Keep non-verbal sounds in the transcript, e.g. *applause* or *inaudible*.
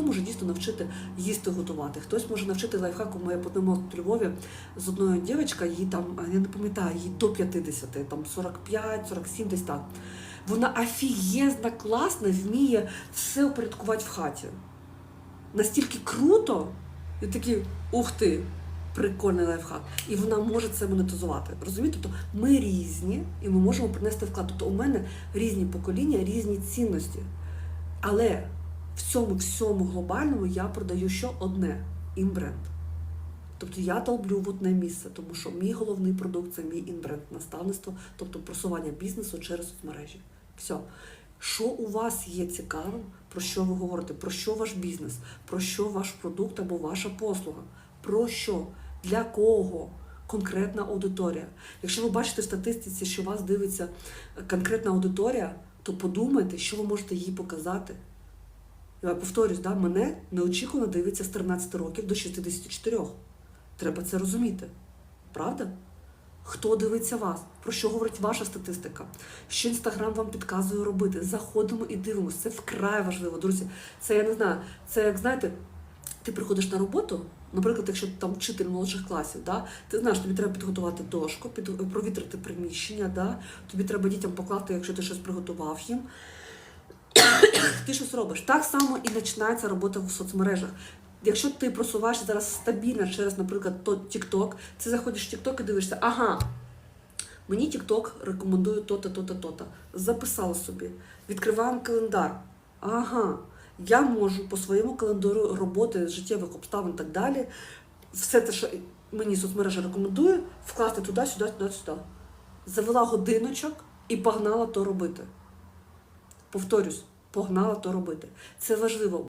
хто може дійсно навчити їсти готувати, хтось може навчити лайфхаку. Моя подумала у Львові з одною дівчинка, їй там, я не пам'ятаю, їй до 50, там 45, 47, десь так. Вона офігезна, класна, вміє все упорядкувати в хаті. Настільки круто, і такі, ух ти, прикольний лайфхак. І вона може це монетизувати. Розумієте? Тобто ми різні і ми можемо принести вклад. Тобто у мене різні покоління, різні цінності. Але в цьому всьому глобальному я продаю що одне інбренд. Тобто я долблю в одне місце, тому що мій головний продукт це мій інбренд, наставництво, тобто просування бізнесу через соцмережі. Все. Що у вас є цікавим, про що ви говорите, про що ваш бізнес, про що ваш продукт або ваша послуга, про що, для кого конкретна аудиторія. Якщо ви бачите в статистиці, що вас дивиться конкретна аудиторія, то подумайте, що ви можете їй показати. Я повторюсь, да, мене неочікувано дивиться з 13 років до 64. Треба це розуміти. Правда? Хто дивиться вас? Про що говорить ваша статистика? Що інстаграм вам підказує робити? Заходимо і дивимося. Це вкрай важливо, друзі. Це я не знаю. Це як знаєте, ти приходиш на роботу. Наприклад, якщо ти там вчитель молодших класів, да, ти знаєш, тобі треба підготувати дошку, під, провітрити приміщення, да, тобі треба дітям покласти, якщо ти щось приготував їм. *coughs* ти щось робиш. Так само і починається робота в соцмережах. Якщо ти просуваєшся зараз стабільно через, наприклад, TikTok, ти заходиш в TikTok і дивишся, ага, мені TikTok рекомендує то-то, то-то, то-то. Записала собі. Відкриваємо календар. Ага, я можу по своєму календару роботи, життєвих обставин і так далі, все те, що мені соцмережа рекомендує, вкласти туди, сюди, туди, сюди. Завела годиночок і погнала то робити. Повторюсь, погнала то робити. Це важливо.